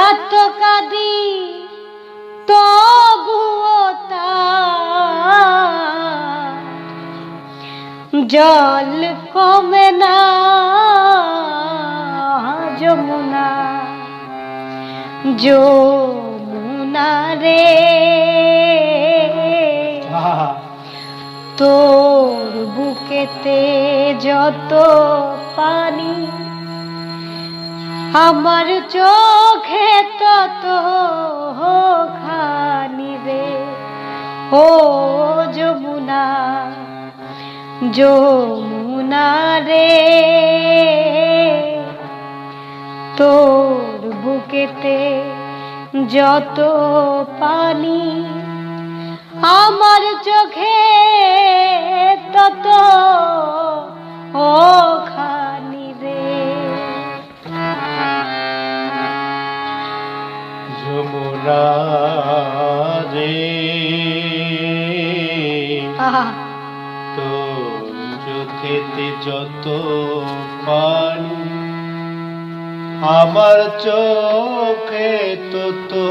এত কাঁদি তবুও জল কমে না যমুনা যমুনা রে। তোর বুকেতে যত পানি আমার চোখে তত খানি রে। ও যমুনা যমুনা রে। তোর বুকেতে যত পানি, আমার চোখে রে তোর চোখেতে যত পানি আমার চোখে তো তো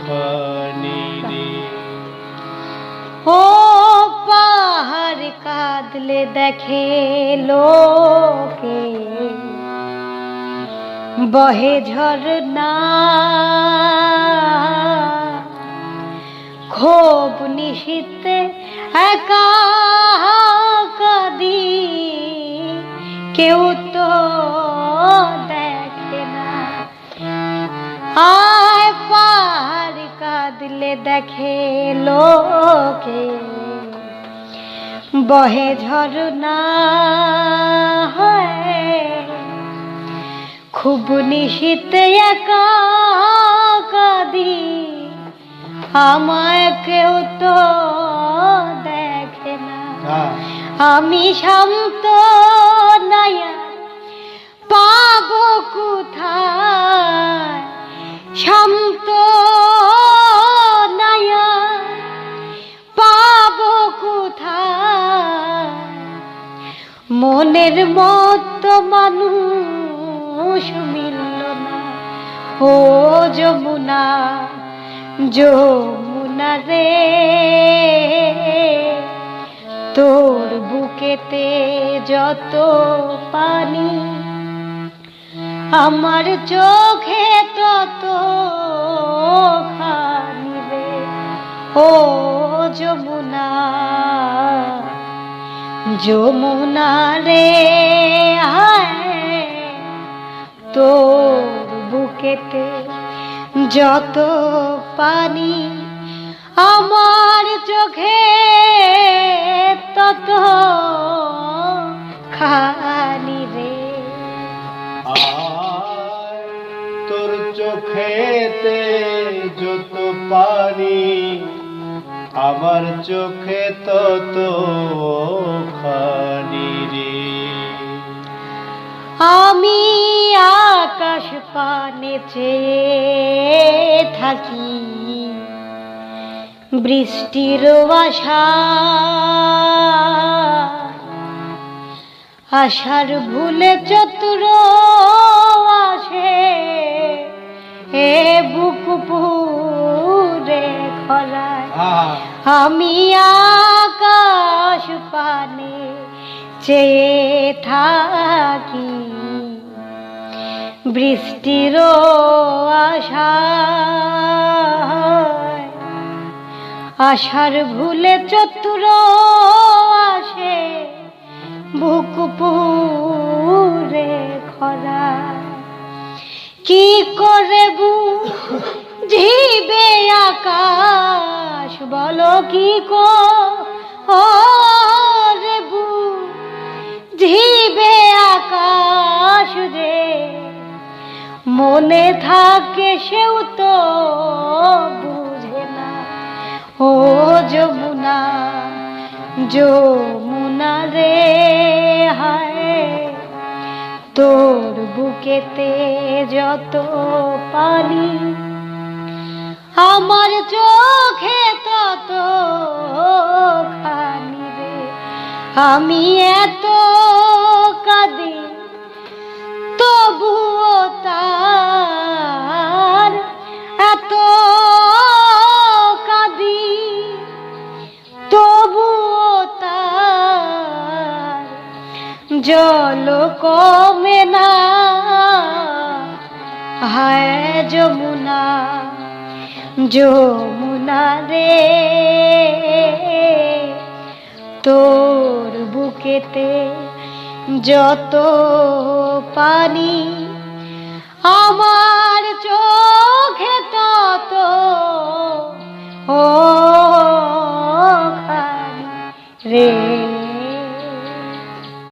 খানি রে। ও পাহাড় কাঁদলে দেখে লোকে বহে ঝরনা খুব নিশীতে একা কাঁদি, কেউ তো দেখে না। আয় পাহাড় কাঁদলে দেখে লোকে, বহে ঝরনা খুব নিশীতে একা কাঁদি আমায় কেউ তো দেখে না। আমি শান্ত নয়া। পাবো কোথায়? শান্ত নয়া। পাবো কোথায়? মনের মতো মানুষ মিলল না ও যমুনা যমুনা রে, তোর বুকেতে যত পানি, আমার চোখে তত খানি রে। ও যমুনা যমুনা রে হায় তোর বুকেতে যত পানি আমার চোখে, তত খানি রে। তোর চোখেতে যত পানি, আমার চোখে তত খানি রে। আমি আকাশ পানে চেয়ে থাকি। বৃষ্টির আশা আশার ভুলে চতুর আসে। হে বুক পুরে খরায়। আমি আকাশ পানে চেয়ে থাকি। বৃষ্টির আশা আশার ভুলে চতুর আসে, বুক পুরে খরা। কি করে বুঝিবে আকাশ? বলো কি করে বুঝিবে আকাশ রে? মনে থাকে সেও তো বুঝে না। ও যমুনা যমুনা রে হায়, তোর বুকেতে যত পানি, আমার চোখে তত খানি রে। আমি এত কাঁদি জল কমে না হায় যমুনা যমুনা রে। তোর বুকেতে যত পানি আমার